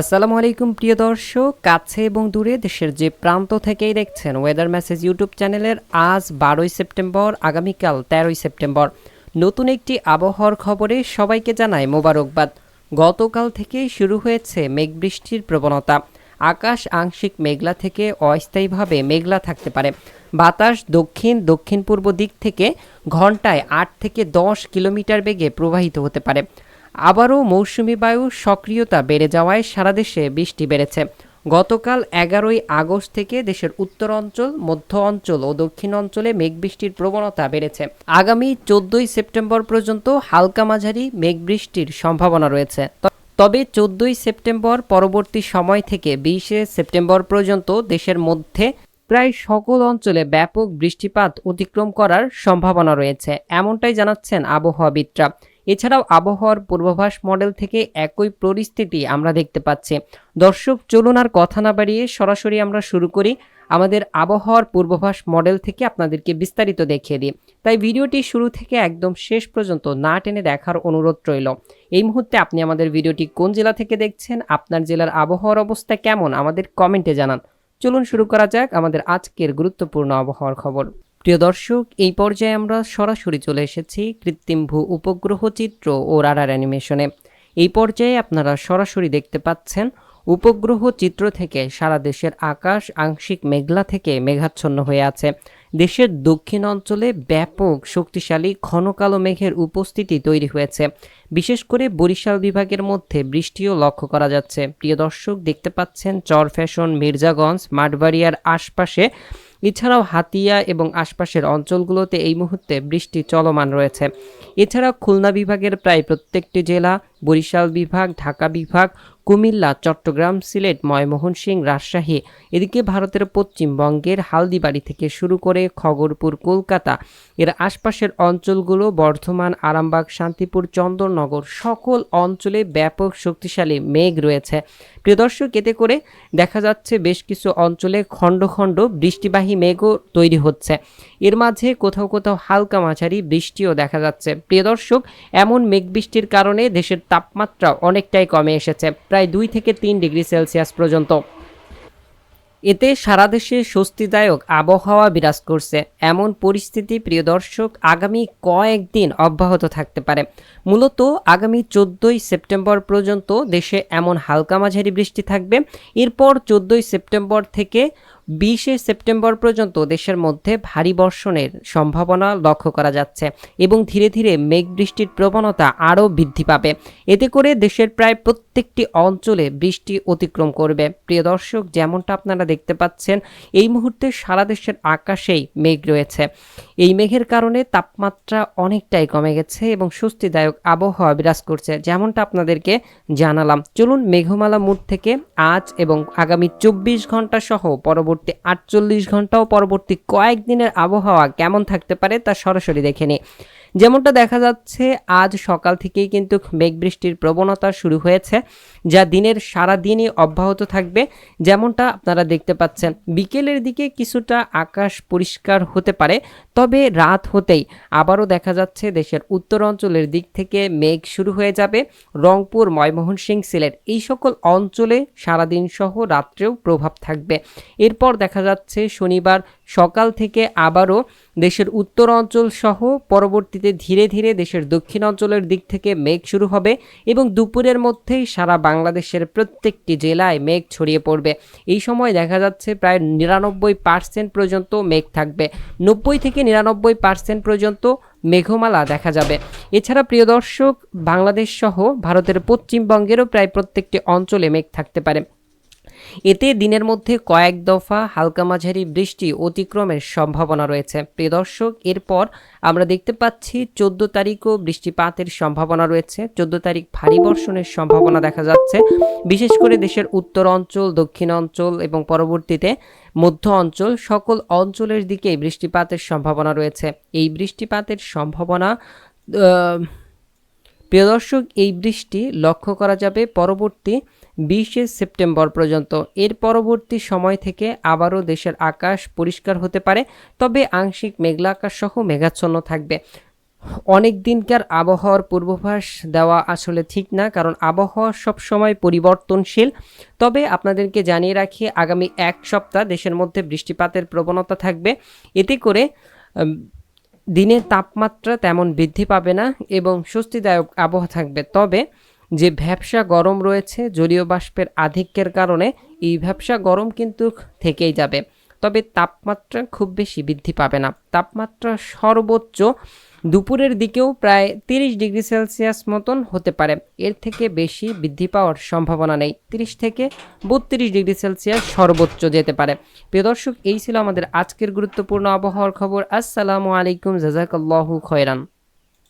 আসসালামু আলাইকুম, প্রিয় দর্শক। কাছে এবং দূরে দেশের যে প্রান্ত থেকেই দেখছেন ওয়েদার মেসেজ ইউটিউব চ্যানেলের আজ বারোই সেপ্টেম্বর, আগামীকাল তেরোই সেপ্টেম্বর। নতুন একটি আবহাওয়ার খবরে সবাইকে জানায় মোবারকবাদ। গতকাল থেকেই শুরু হয়েছে মেঘবৃষ্টির প্রবণতা। আকাশ আংশিক মেঘলা থেকে অস্থায়ীভাবে মেঘলা থাকতে পারে। বাতাস দক্ষিণ দক্ষিণ পূর্ব দিক থেকে ঘন্টায় আট থেকে দশ কিলোমিটার বেগে প্রবাহিত হতে পারে। আবারও মৌসুমি বায়ু সক্রিয়তা বেড়ে যাওয়ায় সারা দেশে বৃষ্টি বেড়েছে। গতকাল এগারোই আগস্ট থেকে দেশের উত্তর অঞ্চল, মধ্য অঞ্চল ও দক্ষিণ অঞ্চলে মেঘবৃষ্টির প্রবণতা বেড়েছে। আগামী চোদ্দই সেপ্টেম্বর পর্যন্ত হালকা মাঝারি মেঘবৃষ্টির সম্ভাবনা রয়েছে। তবে চোদ্দই সেপ্টেম্বর পরবর্তী সময় থেকে বিশে সেপ্টেম্বর পর্যন্ত দেশের মধ্যে প্রায় সকল অঞ্চলে ব্যাপক বৃষ্টিপাত অতিক্রম করার সম্ভাবনা রয়েছে, এমনটাই জানাচ্ছেন আবহাওয়াবিদরা। এছাড়াও আবহাওয়ার পূর্বাভাস মডেল থেকে একই পরিস্থিতি আমরা দেখতে পাচ্ছি। দর্শক, চলুন আর কথা না বাড়িয়ে সরাসরি আমরা শুরু করি। আমাদের আবহাওয়ার পূর্বাভাস মডেল থেকে আপনাদেরকে বিস্তারিত দেখিয়ে দিই। তাই ভিডিওটি শুরু থেকে একদম শেষ পর্যন্ত না টেনে দেখার অনুরোধ রইল। এই মুহূর্তে আপনি আমাদের ভিডিওটি কোন জেলা থেকে দেখছেন, আপনার জেলার আবহাওয়ার অবস্থা কেমন, আমাদের কমেন্টে জানান। চলুন শুরু করা যাক আমাদের আজকের গুরুত্বপূর্ণ আবহাওয়ার খবর। প্রিয় দর্শক, এই পর্যায়ে আমরা সরাসরি চলে এসেছি কৃত্রিম ভূ উপগ্রহ চিত্র ও রাডার অ্যানিমেশনে। এই পর্যায়ে আপনারা সরাসরি দেখতে পাচ্ছেন উপগ্রহ চিত্র থেকে সারা দেশের আকাশ আংশিক মেঘলা থেকে মেঘাচ্ছন্ন হয়ে আছে। দেশের দক্ষিণ অঞ্চলে ব্যাপক শক্তিশালী ঘন কালো মেঘের উপস্থিতি তৈরি হয়েছে। বিশেষ করে বরিশাল বিভাগের মধ্যে বৃষ্টিও লক্ষ্য করা যাচ্ছে। প্রিয় দর্শক, দেখতে পাচ্ছেন চর ফ্যাশন মির্জাগঞ্জ, মাঠবাড়িয়ার আশপাশে এছাড়াও হাতিয়া এবং আশপাশের অঞ্চলগুলোতে এই মুহূর্তে বৃষ্টি চলমান রয়েছে। এছাড়া খুলনা বিভাগের প্রায় প্রত্যেকটি জেলা, বরিশাল বিভাগ, ঢাকা বিভাগ, কুমিল্লা, চট্টগ্রাম, সিলেট ময়মোহনসিংহ রাজশাহী, এদিকে ভারতের পশ্চিমবঙ্গের হালদিবাড়ি থেকে শুরু করে খগরপুর, কলকাতা, এর আশপাশের অঞ্চলগুলো, বর্ধমান, আরামবাগ, শান্তিপুর, চন্দননগর সকল অঞ্চলে ব্যাপক শক্তিশালী মেঘ রয়েছে। প্রিয় দর্শক এতে করে দেখা যাচ্ছে বেশ কিছু অঞ্চলে খণ্ড খণ্ড বৃষ্টিবাহী মেঘও তৈরি হচ্ছে। এর মাঝে কোথাও কোথাও হালকা মাঝারি বৃষ্টিও দেখা যাচ্ছে। প্রিয় দর্শক এমন মেঘ বৃষ্টির কারণে দেশের তাপমাত্রা অনেকটাই কমে এসেছে, প্রায় দুই থেকে তিন ডিগ্রি সেলসিয়াস পর্যন্ত। এতে সারা দেশে স্বস্তিদায়ক আবহাওয়া বিরাজ করছে। এমন পরিস্থিতি, প্রিয় দর্শক, আগামী কয়েকদিন অব্যাহত থাকতে পারে। মূলত আগামী চোদ্দোই সেপ্টেম্বর পর্যন্ত দেশে এমন হালকা মাঝারি বৃষ্টি থাকবে। এরপর চোদ্দোই সেপ্টেম্বর থেকে বিশে সেপ্টেম্বর পর্যন্ত দেশের মধ্যে ভারী বর্ষণের সম্ভাবনা লক্ষ্য করা যাচ্ছে এবং ধীরে ধীরে মেঘ বৃষ্টির প্রবণতা আরও বৃদ্ধি পাবে। এতে করে দেশের প্রায় প্রত্যেকটি অঞ্চলে বৃষ্টি অতিক্রম করবে। প্রিয় দর্শক, যেমনটা আপনারা দেখতে পাচ্ছেন, এই মুহূর্তে সারা দেশের আকাশেই মেঘ রয়েছে। এই মেঘের কারণে তাপমাত্রা অনেকটাই কমে গেছে এবং স্বস্তিদায়ক আবহাওয়া বিরাজ করছে, যেমনটা আপনাদেরকে জানালাম। চলুন মেঘমালা মুড থেকে আজ এবং আগামী চব্বিশ ঘণ্টা সহ পরবর্তী আটচল্লিশ ঘণ্টা ও পরবর্তী কয়েকদিনের আবহাওয়া কেমন থাকতে পারে তা সরাসরি দেখে নিই যেমনটা দেখা যাচ্ছে, আজ সকাল থেকেই কিন্তু মেঘ বৃষ্টির প্রবণতা শুরু হয়েছে, যা দিনের সারা দিনই অব্যাহত থাকবে। যেমনটা আপনারা দেখতে পাচ্ছেন, বিকেলের দিকে কিছুটা আকাশ পরিষ্কার হতে পারে, তবে রাত হতেই আবারও দেখা যাচ্ছে দেশের উত্তর অঞ্চলের দিক থেকে মেঘ শুরু হয়ে যাবে। রংপুর ময়মোহনসিংহ সিলেট এই সকল অঞ্চলে সারাদিন সহ রাত্রেও প্রভাব থাকবে। এরপর দেখা যাচ্ছে শনিবার সকাল থেকে আবারও দেশের উত্তর অঞ্চল সহ পরবর্তীতে ধীরে ধীরে দেশের দক্ষিণ অঞ্চলের দিক থেকে মেঘ শুরু হবে এবং দুপুরের মধ্যেই সারা বাংলাদেশের প্রত্যেকটি জেলায় মেঘ ছড়িয়ে পড়বে। এই সময় দেখা যাচ্ছে প্রায় নিরানব্বই পার্সেন্ট পর্যন্ত মেঘ থাকবে। নব্বই থেকে নিরানব্বই পার্সেন্ট পর্যন্ত মেঘমালা দেখা যাবে। এছাড়া প্রিয় দর্শক, বাংলাদেশ সহ ভারতের পশ্চিমবঙ্গেরও প্রায় প্রত্যেকটি অঞ্চলে মেঘ থাকতে পারে। এতে দিনের মধ্যে কয়েক দফা হালকা মাঝারি বৃষ্টি অতিক্রমের সম্ভাবনা রয়েছে। প্রিয় দর্শক, এরপর আমরা দেখতে পাচ্ছি চোদ্দ তারিখও বৃষ্টিপাতের সম্ভাবনা রয়েছে। চোদ্দ তারিখ ভারী বর্ষণের সম্ভাবনা দেখা যাচ্ছে। বিশেষ করে দেশের উত্তর অঞ্চল, দক্ষিণ অঞ্চল এবং পরবর্তীতে মধ্য অঞ্চল সকল অঞ্চলের দিকেই বৃষ্টিপাতের সম্ভাবনা রয়েছে। এই বৃষ্টিপাতের সম্ভাবনা প্রিয় দর্শক, এই বৃষ্টি লক্ষ্য করা যাবে পরবর্তী বিশে সেপ্টেম্বর পর্যন্ত। এর পরবর্তী সময় থেকে আবারও দেশের আকাশ পরিষ্কার হতে পারে, তবে আংশিক মেঘলা আকাশ সহ মেঘাচ্ছন্ন থাকবে। অনেক দিনকার আবহাওয়ার পূর্বাভাস দেওয়া আসলে ঠিক না, কারণ আবহাওয়া সবসময় পরিবর্তনশীল। তবে আপনাদেরকে জানিয়ে রাখি, আগামী এক সপ্তাহ দেশের মধ্যে বৃষ্টিপাতের প্রবণতা থাকবে। এতে করে দিনের তাপমাত্রা তেমন বৃদ্ধি পাবে না এবং স্বস্তিদায়ক আবহাওয়া থাকবে। তবে যে ভ্যাবসা গরম রয়েছে, জলীয় বাষ্পের আধিক্যের কারণে এই ভ্যাবসা গরম কিন্তু থেকেই যাবে। তবে তাপমাত্রা খুব বেশি বৃদ্ধি পাবে না। তাপমাত্রা সর্বোচ্চ দুপুরের দিকেও প্রায় তিরিশ ডিগ্রি সেলসিয়াস মতন হতে পারে। এর থেকে বেশি বৃদ্ধি পাওয়ার সম্ভাবনা নেই। তিরিশ থেকে বত্রিশ ডিগ্রি সেলসিয়াস সর্বোচ্চ যেতে পারে। প্রিয় দর্শক, এই ছিল আমাদের আজকের গুরুত্বপূর্ণ আবহাওয়ার খবর। আসসালামু আলাইকুম। জাজাকাল্লাহু খয়রান।